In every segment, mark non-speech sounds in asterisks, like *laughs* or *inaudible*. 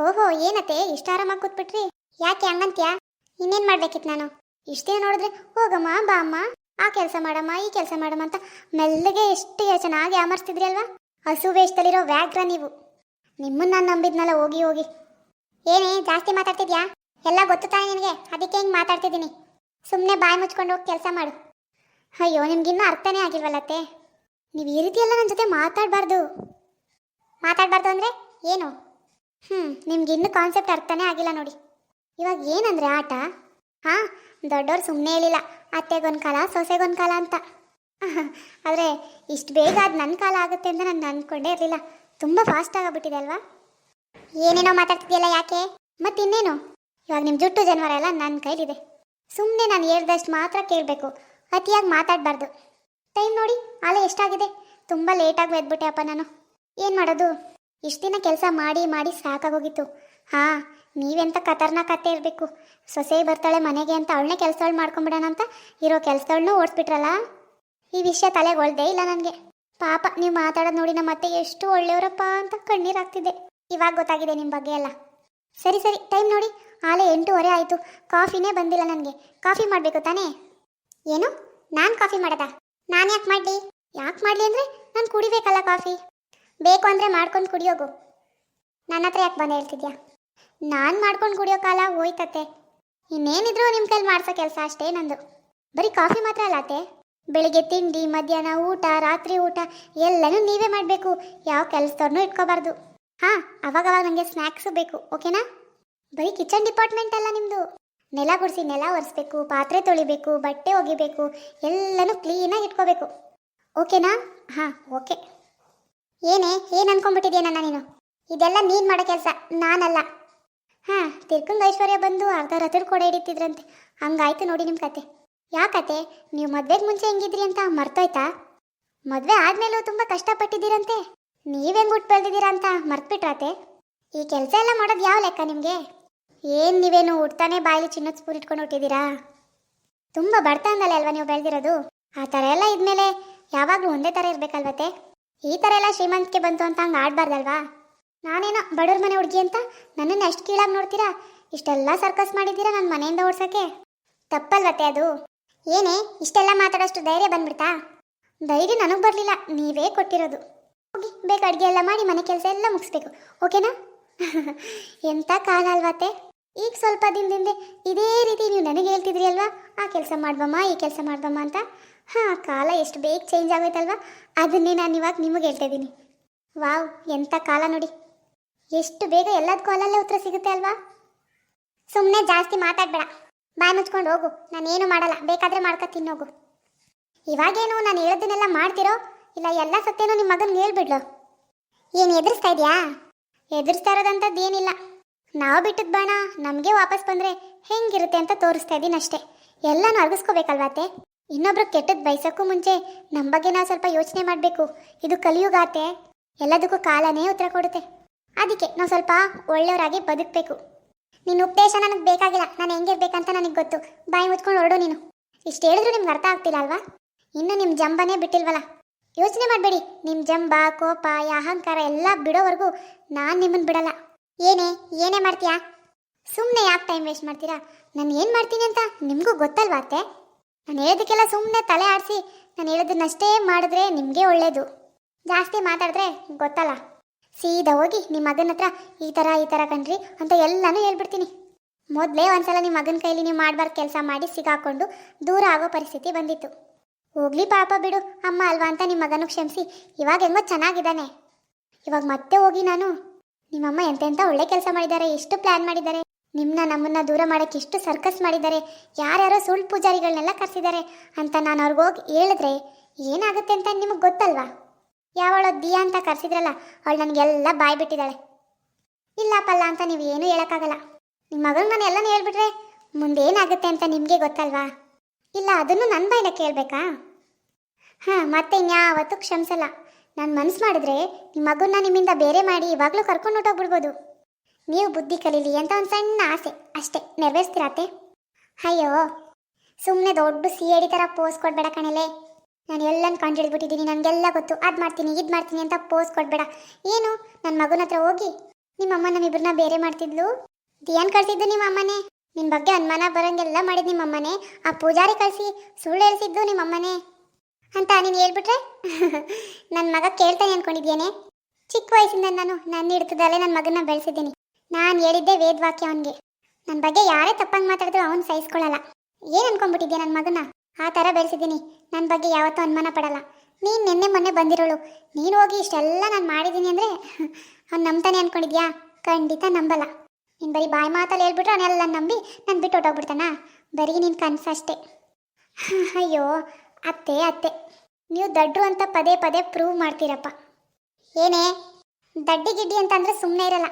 ಓಹೋ, ಏನತ್ತೆ? ಇಷ್ಟ ಆರಾಮಾಗಿ ಕೂತ್ಬಿಟ್ರಿ? ಯಾಕೆ ಹಂಗಂತ್ಯಾ? ಇನ್ನೇನು ಮಾಡ್ಬೇಕಿತ್ತು ನಾನು? ಇಷ್ಟೇ ನೋಡಿದ್ರೆ, ಹೋಗಮ್ಮ, ಬಾ ಅಮ್ಮ. ಆ ಕೆಲಸ ಮಾಡಮ್ಮ, ಈ ಕೆಲಸ ಮಾಡಮ್ಮ ಅಂತ ಮೆಲ್ಲಗೆ ಎಷ್ಟು ಚೆನ್ನಾಗಿ ಅಮರ್ಸ್ತಿದ್ರಿ ಅಲ್ವಾ? ಹಸು ವೇಷದಲ್ಲಿರೋ ವ್ಯಾಗ್ರ ನೀವು. ನಿಮ್ಮನ್ನ ನಾನು ನಂಬಿದ್ನಲ್ಲ, ಹೋಗಿ ಹೋಗಿ. ಏನೇ, ಜಾಸ್ತಿ ಮಾತಾಡ್ತಿದ್ಯಾ? ಎಲ್ಲ ಗೊತ್ತು ತಾನೆ ನಿನಗೆ? ಅದಕ್ಕೆ ಹಿಂಗೆ ಮಾತಾಡ್ತಿದ್ದೀನಿ. ಸುಮ್ಮನೆ ಬಾಯಿ ಮುಚ್ಕೊಂಡು ಹೋಗಿ ಕೆಲಸ ಮಾಡು. ಅಯ್ಯೋ, ನಿಮ್ಗಿನ್ನೂ ಅರ್ಥನೇ ಆಗಿಲ್ವಲ್ಲತ್ತೆ? ನೀವು ಈ ರೀತಿ ನನ್ನ ಜೊತೆ ಮಾತಾಡಬಾರ್ದು. ಮಾತಾಡಬಾರ್ದು ಅಂದರೆ ಏನು? ಹ್ಞೂ ನಿಮ್ಗೆ ಇನ್ನೂ ಕಾನ್ಸೆಪ್ಟ್ ಅರ್ಥನೇ ಆಗಿಲ್ಲ ನೋಡಿ. ಇವಾಗ ಏನಂದ್ರೆ ಆಟ? ಹಾಂ, ದೊಡ್ಡವ್ರು ಸುಮ್ಮನೆ ಹೇಳಿಲ್ಲ. ಅತ್ತೆಗೊಂದು ಕಾಲ, ಸೊಸೆಗೊಂದು ಕಾಲ ಅಂತ. *laughs* ಆದರೆ ಇಷ್ಟು ಬೇಗ ಅದು ನನ್ನ ಕಾಲ ಆಗುತ್ತೆ ಅಂತ ನಾನು ಅಂದ್ಕೊಂಡೇ ಇರಲಿಲ್ಲ. ತುಂಬ ಫಾಸ್ಟ್ ಆಗಿಬಿಟ್ಟಿದೆ ಅಲ್ವಾ? ಏನೇನೋ ಮಾತಾಡ್ತಿದ್ಯಲ್ಲ ಯಾಕೆ? ಮತ್ತಿನ್ನೇನು? ಇವಾಗ ನಿಮ್ಮ ಜುಟ್ಟು ಜನವರ ಎಲ್ಲ ನನ್ನ ಕೈಲಿದೆ. ಸುಮ್ಮನೆ ನಾನು ಹೇಳ್ದಷ್ಟು ಮಾತ್ರ ಕೇಳಬೇಕು. ಅತಿಯಾಗಿ ಮಾತಾಡಬಾರ್ದು. ಟೈಮ್ ನೋಡಿ ಆಲೆ ಎಷ್ಟಾಗಿದೆ? ತುಂಬ ಲೇಟಾಗಿ ಎದ್ಬಿಟ್ಟೆ ಅಪ್ಪ ನಾನು. ಏನು ಮಾಡೋದು? ಇಷ್ಟು ದಿನ ಕೆಲಸ ಮಾಡಿ ಮಾಡಿ ಸಾಕಾಗೋಗಿತ್ತು. ಹಾಂ, ನೀವೆಂತ ಕತರ್ನ ಕತ್ತೆ ಇರಬೇಕು. ಸೊಸೆ ಬರ್ತಾಳೆ ಮನೆಗೆ ಅಂತ ಅವಳನ್ನೇ ಕೆಲಸಗಳು ಮಾಡ್ಕೊಂಬಿಡೋಣ ಅಂತ ಇರೋ ಕೆಲಸಗಳನ್ನೂ ಓಡಿಸ್ಬಿಟ್ರಲ್ಲ? ಈ ವಿಷಯ ತಲೆಗೆ ಒಳ್ದೇ ಇಲ್ಲ ನನಗೆ. ಪಾಪ, ನೀವು ಮಾತಾಡೋದು ನೋಡಿ ನಮ್ಮ ಮತ್ತೆ ಎಷ್ಟು ಒಳ್ಳೆಯವರಪ್ಪ ಅಂತ ಕಣ್ಣೀರಾಗ್ತಿದೆ ಇವಾಗ ಗೊತ್ತಾಗಿದೆ ನಿಮ್ಮ ಬಗ್ಗೆ ಎಲ್ಲ. ಸರಿ ಸರಿ, ಟೈಮ್ ನೋಡಿ. ಆಲೆ ಎಂಟೂವರೆ ಆಯಿತು. ಕಾಫಿನೇ ಬಂದಿಲ್ಲ ನನಗೆ. ಕಾಫಿ ಮಾಡಬೇಕು ತಾನೇ? ಏನು? ನಾನು ಕಾಫಿ ಮಾಡೋದಾ? ನಾನು ಯಾಕೆ ಮಾಡಲಿ? ಯಾಕೆ ಮಾಡಲಿ ಅಂದರೆ ನಾನು ಕುಡಿಬೇಕಲ್ಲ ಕಾಫಿ. ಬೇಕು ಅಂದರೆ ಮಾಡ್ಕೊಂಡು ಕುಡಿಯೋಗು. ನನ್ನ ಹತ್ರ ಯಾಕೆ ಬಂದು ಹೇಳ್ತಿದ್ಯಾ? ನಾನು ಮಾಡ್ಕೊಂಡು ಕುಡಿಯೋ ಕಾಲ ಹೋಯ್ತತೆ ಇನ್ನೇನಿದ್ರು ನಿಮ್ಮ ಕೈಲಿ ಮಾಡಿಸೋ ಕೆಲಸ ಅಷ್ಟೇ ನಂದು. ಬರೀ ಕಾಫಿ ಮಾತ್ರ ಅಲ್ಲ ಅತ್ತೆ. ಬೆಳಿಗ್ಗೆ ತಿಂಡಿ, ಮಧ್ಯಾಹ್ನ ಊಟ, ರಾತ್ರಿ ಊಟ, ಎಲ್ಲನೂ ನೀವೇ ಮಾಡಬೇಕು. ಯಾವ ಕೆಲಸದವ್ರನ್ನೂ ಇಟ್ಕೋಬಾರ್ದು. ಹಾಂ, ಅವಾಗವಾಗ ನನಗೆ ಸ್ನ್ಯಾಕ್ಸು ಬೇಕು, ಓಕೆನಾ? ಬರೀ ಕಿಚನ್ ಡಿಪಾರ್ಟ್ಮೆಂಟ್ ಅಲ್ಲ ನಿಮ್ಮದು ನೆಲ ಗುಡಿಸಿ ನೆಲ ಒರೆಸ್ಬೇಕು, ಪಾತ್ರೆ ತೊಳಿಬೇಕು, ಬಟ್ಟೆ ಒಗಿಬೇಕು, ಎಲ್ಲನೂ ಕ್ಲೀನಾಗಿ ಇಟ್ಕೋಬೇಕು. ಓಕೆನಾ? ಹಾಂ, ಓಕೆ. ಏನೇ, ಏನು ಅನ್ಕೊಂಡ್ಬಿಟ್ಟಿದ್ಯಾ ನನ್ನ ನೀನು? ಇದೆಲ್ಲ ನೀನು ಮಾಡೋ ಕೆಲಸ, ನಾನಲ್ಲ. ಹಾಂ, ತಿರ್ಕಂಗ್ ಐಶ್ವರ್ಯ ಬಂದು ಅರ್ಧ ರಥದ ಕೊಡೆ ಹಿಡಿತಿದ್ರಂತೆ. ಹಂಗಾಯ್ತು ನೋಡಿ ನಿಮ್ಮ ಕತೆ. ಯಾಕತೆ ನೀವು ಮದ್ವೆಗೆ ಮುಂಚೆ ಹೆಂಗಿದ್ರಿ ಅಂತ ಮರ್ತೋಯ್ತಾ? ಮದುವೆ ಆದ್ಮೇಲೂ ತುಂಬ ಕಷ್ಟಪಟ್ಟಿದ್ದೀರಂತೆ. ನೀವೆಂಗ್ ಹುಟ್ಟು ಬೆಳೆದಿದ್ದೀರಾ ಅಂತ ಮರ್ತ್ಬಿಟ್ರಾತೆ? ಈ ಕೆಲಸ ಎಲ್ಲ ಮಾಡೋದು ಯಾವ ಲೆಕ್ಕ ನಿಮಗೆ? ಏನು ನೀವೇನು ಹುಡ್ತಾನೆ ಬಾಯಲ್ಲಿ ಚಿನ್ನದ ಸ್ಪೂರ್ ಇಟ್ಕೊಂಡು ಹುಟ್ಟಿದ್ದೀರಾ? ತುಂಬ ಬಡತನದಲ್ಲೇ ಅಲ್ವಾ ನೀವು ಬೆಳೆದಿರೋದು? ಆ ಥರ ಎಲ್ಲ ಇದ್ಮೇಲೆ ಯಾವಾಗಲೂ ಒಂದೇ ಥರ ಇರಬೇಕಲ್ವತ್ತೆ? ಈ ಥರ ಎಲ್ಲ ಶ್ರೀಮಂತಿಕೆ ಬಂತು ಅಂತ ಹಂಗೆ ಆಡಬಾರ್ದಲ್ವಾ? ನಾನೇನೋ ಬಡವ್ರ ಮನೆ ಹುಡುಗಿ ಅಂತ ನನ್ನನ್ನು ಎಷ್ಟು ಕೀಳಾಗಿ ನೋಡ್ತೀರಾ? ಇಷ್ಟೆಲ್ಲ ಸರ್ಕಸ್ ಮಾಡಿದ್ದೀರಾ ನನ್ನ ಮನೆಯಿಂದ ಓಡ್ಸೋಕ್ಕೆ? ತಪ್ಪಲ್ವತ್ತೆ ಅದು. ಏನೇ, ಇಷ್ಟೆಲ್ಲ ಮಾತಾಡೋಷ್ಟು ಧೈರ್ಯ ಬಂದ್ಬಿಡ್ತಾ? ಧೈರ್ಯ ನನಗೆ ಬರಲಿಲ್ಲ, ನೀವೇ ಕೊಟ್ಟಿರೋದು. ಹೋಗಿ, ಬೇಕು ಅಡುಗೆ ಎಲ್ಲ ಮಾಡಿ ಮನೆ ಕೆಲಸ ಎಲ್ಲ ಮುಗಿಸ್ಬೇಕು, ಓಕೆನಾ? *laughs* ಎಂಥ ಕಾಲ ಅಲ್ವತ್ತೆ? ಈಗ ಸ್ವಲ್ಪ ದಿನದಿಂದ ಇದೇ ರೀತಿ ನೀವು ನನಗೆ ಹೇಳ್ತಿದ್ರಿ ಅಲ್ವಾ? ಆ ಕೆಲಸ ಮಾಡ್ಬಮ್ಮ, ಈ ಕೆಲಸ ಮಾಡ್ಬಮ್ಮ ಅಂತ. ಹಾಂ, ಕಾಲ ಎಷ್ಟು ಬೇಗ ಚೇಂಜ್ ಆಗೋಯ್ತಲ್ವಾ? ಅದನ್ನೇ ನಾನು ಇವಾಗ ನಿಮಗೆ ಹೇಳ್ತಾ ಇದ್ದೀನಿ. ವಾವ್ ಎಂಥ ಕಾಲ ನೋಡಿ. ಎಷ್ಟು ಬೇಗ ಎಲ್ಲದಕ್ಕೂ ಅಲ್ಲಲ್ಲೇ ಉತ್ತರ ಸಿಗುತ್ತೆ ಅಲ್ವಾ? ಸುಮ್ಮನೆ ಜಾಸ್ತಿ ಮಾತಾಡಬೇಡ. ಬಾಯ್ ಮುಚ್ಕೊಂಡು ಹೋಗು. ನಾನೇನು ಮಾಡಲ್ಲ. ಬೇಕಾದರೆ ಮಾಡ್ಕೊ, ತಿನ್ನೋಗು. ಇವಾಗೇನು ನಾನು ಹೇಳೋದನ್ನೆಲ್ಲ ಮಾಡ್ತಿರೋ? ಇಲ್ಲ, ಎಲ್ಲ ಸತ್ಯನೂ ನಿಮ್ಮ ಮಗನಿಗೆ ಹೇಳ್ಬಿಡ್ಲು. ಏನು ಎದುರಿಸ್ತಾ ಇದೆಯಾ? ಎದುರಿಸ್ತಾ ಇರೋದಂಥದ್ದು ಏನಿಲ್ಲ. ನಾವು ಬಿಟ್ಟದ್ ಬಾಣ ನಮಗೆ ವಾಪಸ್ ಬಂದರೆ ಹೆಂಗಿರುತ್ತೆ ಅಂತ ತೋರಿಸ್ತಾ ಇದ್ದೀನಿ ಅಷ್ಟೇ. ಎಲ್ಲನೂ ಅರ್ಗಿಸ್ಕೋಬೇಕಲ್ವಾತೆ ಇನ್ನೊಬ್ರು ಕೆಟ್ಟದ್ದು ಬಯಸೋಕ್ಕೂ ಮುಂಚೆ ನಮ್ಮ ಬಗ್ಗೆ ನಾವು ಸ್ವಲ್ಪ ಯೋಚನೆ ಮಾಡಬೇಕು. ಇದು ಕಲಿಯುಗಾತೆ ಎಲ್ಲದಕ್ಕೂ ಕಾಲನೇ ಉತ್ತರ ಕೊಡುತ್ತೆ. ಅದಕ್ಕೆ ನಾವು ಸ್ವಲ್ಪ ಒಳ್ಳೆಯವರಾಗಿ ಬದುಕಬೇಕು. ನಿನ್ನ ಉಪದೇಶ ನನಗೆ ಬೇಕಾಗಿಲ್ಲ. ನಾನು ಹೆಂಗಿರ್ಬೇಕಂತ ನನಗೆ ಗೊತ್ತು. ಬಾಯಿ ಮುಚ್ಕೊಂಡು ಹೊರಡು ನೀನು. ಇಷ್ಟು ಹೇಳಿದ್ರು ನಿಮ್ಗೆ ಅರ್ಥ ಆಗ್ತಿಲ್ಲ ಅಲ್ವಾ? ಇನ್ನು ನಿಮ್ಮ ಜಂಬನೇ ಬಿಟ್ಟಿಲ್ವಲ್ಲ? ಯೋಚನೆ ಮಾಡಬೇಡಿ. ನಿಮ್ಮ ಜಂಬ, ಕೋಪ ಅಹಂಕಾರ ಎಲ್ಲ ಬಿಡೋವರೆಗೂ ನಾನು ನಿಮ್ಮನ್ನು ಬಿಡಲ್ಲ. ಏನೇ ಏನೇ ಮಾಡ್ತೀಯಾ? ಸುಮ್ಮನೆ ಯಾಕೆ ಟೈಮ್ ವೇಸ್ಟ್ ಮಾಡ್ತೀರಾ? ನಾನು ಏನು ಮಾಡ್ತೀನಿ ಅಂತ ನಿಮಗೂ ಗೊತ್ತಲ್ವಾ ಅತ್ತೆ? ನಾನು ಹೇಳೋದಕ್ಕೆಲ್ಲ ಸುಮ್ಮನೆ ತಲೆ ಆಡಿಸಿ, ನಾನು ಹೇಳೋದನ್ನಷ್ಟೇ ಮಾಡಿದ್ರೆ ನಿಮಗೆ ಒಳ್ಳೆಯದು ಜಾಸ್ತಿ ಮಾತಾಡಿದ್ರೆ ಗೊತ್ತಲ್ಲ. ಸೀದಾ ಹೋಗಿ ನಿಮ್ಮ ಮಗನ ಹತ್ರ ಈ ಥರ ಈ ಥರ ಕಣ್ರಿ ಅಂತ ಎಲ್ಲನೂ ಹೇಳ್ಬಿಡ್ತೀನಿ. ಮೊದಲೇ ಒಂದ್ಸಲ ನಿಮ್ಮ ಮಗನ ಕೈಲಿ ನೀವು ಮಾಡಬಾರ್ದು ಕೆಲಸ ಮಾಡಿ ಸಿಗಾಕೊಂಡು ದೂರ ಆಗೋ ಪರಿಸ್ಥಿತಿ ಬಂದಿತ್ತು. ಹೋಗ್ಲಿ ಪಾಪ ಬಿಡು, ಅಮ್ಮ ಅಲ್ವಾ ಅಂತ ನಿಮ್ಮ ಮಗನ ಕ್ಷಮಿಸಿ, ಇವಾಗ ಹೆಂಗೋ ಚೆನ್ನಾಗಿದ್ದಾನೆ. ಇವಾಗ ಮತ್ತೆ ಹೋಗಿ ನಾನು ನಿಮ್ಮಮ್ಮ ಎಂತೆಂಥ ಒಳ್ಳೆ ಕೆಲಸ ಮಾಡಿದ್ದಾರೆ, ಎಷ್ಟು ಪ್ಲಾನ್ ಮಾಡಿದ್ದಾರೆ. ನಿಮ್ಮನ್ನ ನಮ್ಮನ್ನ ದೂರ ಮಾಡಕ್ಕೆ ಎಷ್ಟು ಸರ್ಕಸ್ ಮಾಡಿದ್ದಾರೆ, ಯಾರ್ಯಾರೋ ಸುಳ್ಳು ಪೂಜಾರಿಗಳನ್ನೆಲ್ಲ ಕರೆಸಿದ್ದಾರೆ ಅಂತ ನಾನು ಅವ್ರಿಗೆ ಹೋಗಿ ಹೇಳಿದ್ರೆ ಏನಾಗುತ್ತೆ ಅಂತ ನಿಮಗೆ ಗೊತ್ತಲ್ವಾ? ಯಾವಳೋ ದಿಯಾ ಅಂತ ಕರೆಸಿದ್ರಲ್ಲ, ಅವಳು ನನಗೆಲ್ಲ ಬಾಯ್ ಬಿಟ್ಟಿದ್ದಾಳೆ. ಇಲ್ಲಪ್ಪಲ್ಲ ಅಂತ ನೀವು ಏನೂ ಹೇಳೋಕ್ಕಾಗಲ್ಲ. ನಿಮ್ಮ ಮಗಳ ಮನೆ ಎಲ್ಲನೂ ಹೇಳ್ಬಿಟ್ರೆ ಮುಂದೇನಾಗುತ್ತೆ ಅಂತ ನಿಮಗೆ ಗೊತ್ತಲ್ವಾ? ಇಲ್ಲ, ಅದನ್ನು ನನ್ನ ಬಾಯಿನ ಕೇಳಬೇಕಾ ಹಾಂ, ಮತ್ತೆ ಇನ್ಯಾವತ್ತೂ ಕ್ಷಮಿಸಲ್ಲ. ನಾನು ಮನಸ್ಸು ಮಾಡಿದ್ರೆ ನಿಮ್ಮ ಮಗುನ ನಿಮ್ಮಿಂದ ಬೇರೆ ಮಾಡಿ ಇವಾಗಲೂ ಕರ್ಕೊಂಡು ಹೊಟ್ಟೋಗ್ಬಿಡ್ಬೋದು ನೀವು ಬುದ್ಧಿ ಕಲೀಲಿ ಅಂತ ಒಂದು ಸಣ್ಣ ಆಸೆ ಅಷ್ಟೇ. ನೆರವೇರಿಸ್ತೀರಾತೆ ಅಯ್ಯೋ ಸುಮ್ಮನೆ ದೊಡ್ಡ ಸಿ ಎಡಿ ಥರ ಪೋಸ್ ಕೊಡಬೇಡ ಕಣೆಲೆ. ನಾನು ಎಲ್ಲನ ಕಂಡುಹಿಡಿದ್ಬಿಟ್ಟಿದ್ದೀನಿ ನನಗೆಲ್ಲ ಗೊತ್ತು. ಅದು ಮಾಡ್ತೀನಿ, ಇದು ಮಾಡ್ತೀನಿ ಅಂತ ಪೋಸ್ ಕೊಡಬೇಡ. ಏನು? ನನ್ನ ಮಗನ ಹತ್ರ ಹೋಗಿ ನಿಮ್ಮ ಅಮ್ಮ ನಮ್ಮಿಬ್ಬರನ್ನ ಬೇರೆ ಮಾಡ್ತಿದ್ಲು? ಏನು ಕಳಿಸಿದ್ದು ನಿಮ್ಮ ಅಮ್ಮನೇ. ನಿನ್ನ ಬಗ್ಗೆ ಅನುಮಾನ ಬರೋಂಗೆಲ್ಲ ಮಾಡಿದ್ದು ನಿಮ್ಮ ಅಮ್ಮನೇ. ಆ ಪೂಜಾರಿ ಕಳಿಸಿ ಸುಳ್ಳು ಹೇಳಿಸಿದ್ದು ನಿಮ್ಮ ಅಮ್ಮನೇ. ಅಂತ ನೀನು ಹೇಳ್ಬಿಟ್ರೆ? *laughs* ನನ್ನ ಮಗ ಕೇಳ್ತಾನೆ ಅನ್ಕೊಂಡಿದ್ಯೇನೆ? ಚಿಕ್ಕ ವಯಸ್ಸಿಂದ ನಾನು ನನ್ನ ಹಿಡ್ತದಲ್ಲೇ ನನ್ನ ಮಗನ ಬೆಳೆಸಿದ್ದೀನಿ. ನಾನು ಹೇಳಿದ್ದೆ ವೇದವಾಕ್ಯ ಅವನಿಗೆ. ನನ್ನ ಬಗ್ಗೆ ಯಾರೇ ತಪ್ಪಂಗೆ ಮಾತಾಡಿದ್ರು ಅವನು ಸಹಿಸ್ಕೊಳ್ಳಲ್ಲ ಏನು ಅನ್ಕೊಂಡ್ಬಿಟ್ಟಿದ್ಯಾ ನನ್ನ ಮಗನ ಆ ಥರ ಬೆಳೆಸಿದ್ದೀನಿ. ನನ್ನ ಬಗ್ಗೆ ಯಾವತ್ತೂ ಅನುಮಾನ ಪಡಲ್ಲ. ನೀನು ನಿನ್ನೆ ಮೊನ್ನೆ ಬಂದಿರೋಳು. ನೀನು ಹೋಗಿ ಇಷ್ಟೆಲ್ಲ ನಾನು ಮಾಡಿದ್ದೀನಿ ಅಂದರೆ *laughs* ಅವ್ನು ನಂಬ್ತಾನೆ ಅನ್ಕೊಂಡಿದ್ಯಾ? ಖಂಡಿತ ನಂಬಲ್ಲ. ನೀನು ಬರೀ ಬಾಯಿ ಮಾತಲ್ಲಿ ಹೇಳ್ಬಿಟ್ರೆ ಅವನೆಲ್ಲ ನಂಬಿ ನಾನು ಬಿಟ್ಟು ಹೊಟ್ಟೋಗ್ಬಿಡ್ತಾನ ಬರೀ ನಿನ್ನ ಅಷ್ಟೇ *laughs* ಅಯ್ಯೋ ಅತ್ತೆ ಅತ್ತೆ. ನೀವು ದಡ್ಡರು ಅಂತ ಪದೇ ಪದೇ ಪ್ರೂವ್ ಮಾಡ್ತೀರಪ್ಪ. ಏನೇ? ದಡ್ಡಿ ಗಿಡ್ಡಿ ಅಂತ ಅಂದ್ರೆ ಸುಮ್ಮನೆ ಇರಲ್ಲ.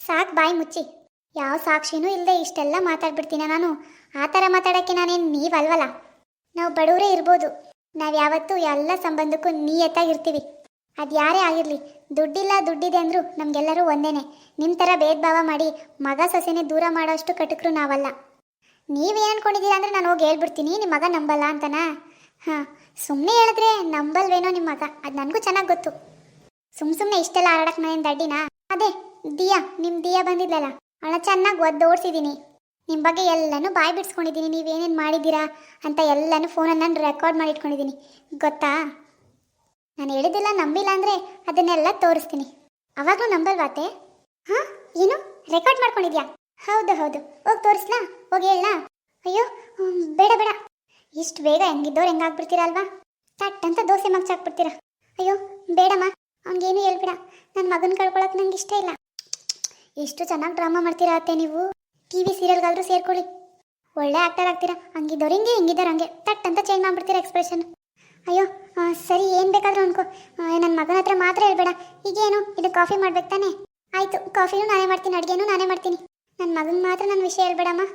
ಸಾಕು ಬಾಯಿ ಮುಚ್ಚಿ. ಯಾವ ಸಾಕ್ಷಿನೂ ಇಲ್ಲದೆ ಇಷ್ಟೆಲ್ಲ ಮಾತಾಡ್ಬಿಡ್ತೀನ ನಾನು? ಆ ಥರ ಮಾತಾಡೋಕ್ಕೆ ನಾನೇನು ನೀವಲ್ವಲ್ಲ? ನಾವು ಬಡವರೇ ಇರ್ಬೋದು. ನಾವು ಯಾವತ್ತೂ ಎಲ್ಲ ಸಂಬಂಧಕ್ಕೂ ನಿಯತ್ತಾಗಿರ್ತೀವಿ ಅದು ಯಾರೇ ಆಗಿರಲಿ, ದುಡ್ಡಿಲ್ಲ ದುಡ್ಡಿದೆ ಅಂದರೂ ನಮಗೆಲ್ಲರೂ ಒಂದೇನೆ. ನಿಮ್ಮ ಥರ ಭೇದ ಭಾವ ಮಾಡಿ ಮಗ ಸೊಸೆನೇ ದೂರ ಮಾಡೋಷ್ಟು ಕಟಕರು ನಾವಲ್ಲ. ನೀವೇನು ಅನ್ಕೊಂಡಿದ್ದೀರಾ ಅಂದರೆ ನಾನು ಹೋಗಿ ಹೇಳ್ಬಿಡ್ತೀನಿ ನಿಮ್ಮ ಮಗ ನಂಬಲ್ಲ ಅಂತನಾ? ಹಾಂ ಸುಮ್ಮನೆ ಹೇಳಿದ್ರೆ ನಂಬಲ್ವೇನೋ ನಿಮ್ಮ ಮಗ. ಅದು ನನಗೂ ಚೆನ್ನಾಗಿ ಗೊತ್ತು. ಸುಮ್ ಸುಮ್ಮನೆ ಇಷ್ಟೆಲ್ಲ ಆಡಕ್ಕೆ ನಾನೇನು ದಡ್ಡಿನಾ? ಅದೇ, ದಿಯಾ ನಿಮ್ಮ ದಿಯಾ ಬಂದಿದ್ಲಲ್ಲ, ಅವಳ ಚೆನ್ನಾಗಿ ಒದ್ದು ಓಡಿಸಿದ್ದೀನಿ ನಿಮ್ಮ ಬಗ್ಗೆ ಎಲ್ಲನೂ ಬಾಯಿ ಬಿಡ್ಸ್ಕೊಂಡಿದ್ದೀನಿ ನೀವೇನೇನು ಮಾಡಿದ್ದೀರಾ ಅಂತ ಎಲ್ಲನೂ ಫೋನಲ್ಲಿ ನಾನು ರೆಕಾರ್ಡ್ ಮಾಡಿ ಇಟ್ಕೊಂಡಿದ್ದೀನಿ ಗೊತ್ತಾ? ನಾನು ಹೇಳಿದ್ದೆಲ್ಲ ನಂಬಿಲ್ಲ ಅಂದರೆ ಅದನ್ನೆಲ್ಲ ತೋರಿಸ್ತೀನಿ. ಅವಾಗಲೂ ನಂಬಲ್ವಾತೆ ಹಾಂ, ಏನು? ರೆಕಾರ್ಡ್ ಮಾಡ್ಕೊಂಡಿದ್ಯಾ? ಹೌದು ಹೌದು. ಹೋಗಿ ತೋರಿಸ್ಲಾ? ಹೋಗಿ ಹೇಳ ಅಯ್ಯೋ ಬೇಡ ಬೇಡ. ಇಷ್ಟು ಬೇಗ ಹೆಂಗಿದ್ದವ್ರು ಹೆಂಗಾಗ್ಬಿಡ್ತೀರಲ್ವಾ? ತಟ್ ಅಂತ ದೋಸೆ ಮಗ್ಚಾಕ್ಬಿಡ್ತೀರಾ ಅಯ್ಯೋ, ಬೇಡಮ್ಮ, ಅವ್ನಿಗೇನು ಹೇಳ್ಬೇಡ. ನನ್ನ ಮಗನ ಕಳ್ಕೊಳಕ್ ನಂಗೆ ಇಷ್ಟ ಇಲ್ಲ. ಎಷ್ಟು ಚೆನ್ನಾಗಿ ಡ್ರಾಮಾ ಮಾಡ್ತೀರಾ ಅತ್ತೆ ನೀವು? ಟಿ ವಿ ಸೀರಿಯಲ್ಗಾದ್ರೂ ಸೇರ್ಕೊಳ್ಳಿ. ಒಳ್ಳೆ ಆಕ್ಟರ್ ಆಗ್ತೀರಾ. ಹಂಗಿದ್ದವ್ರು ಹಿಂಗೆ ಹಿಂಗಿದ್ದಾರೆ ಹಂಗೆ. ತಟ್ ಅಂತ ಚೇಂಜ್ ಮಾಡ್ಬಿಡ್ತೀರಾ ಎಕ್ಸ್ಪ್ರೆಷನ್? ಅಯ್ಯೋ ಸರಿ, ಏನು ಬೇಕಾದರೂ ಅನ್ಕೋ. ನನ್ನ ಮಗನ ಹತ್ರ ಮಾತ್ರ ಹೇಳ್ಬೇಡ. ಈಗೇನು, ಇದು ಕಾಫಿ ಮಾಡ್ಬೇಕು ತಾನೆ? ಆಯಿತು, ಕಾಫಿನೂ ನಾನೇ ಮಾಡ್ತೀನಿ, ಅಡುಗೆನೂ ನಾನೇ ಮಾಡ್ತೀನಿ. ನನ್ನ ಮಗನ ಮಾತ್ರ ನನ್ನ ವಿಷಯ ಹೇಳ್ಬೇಡಮ್ಮ.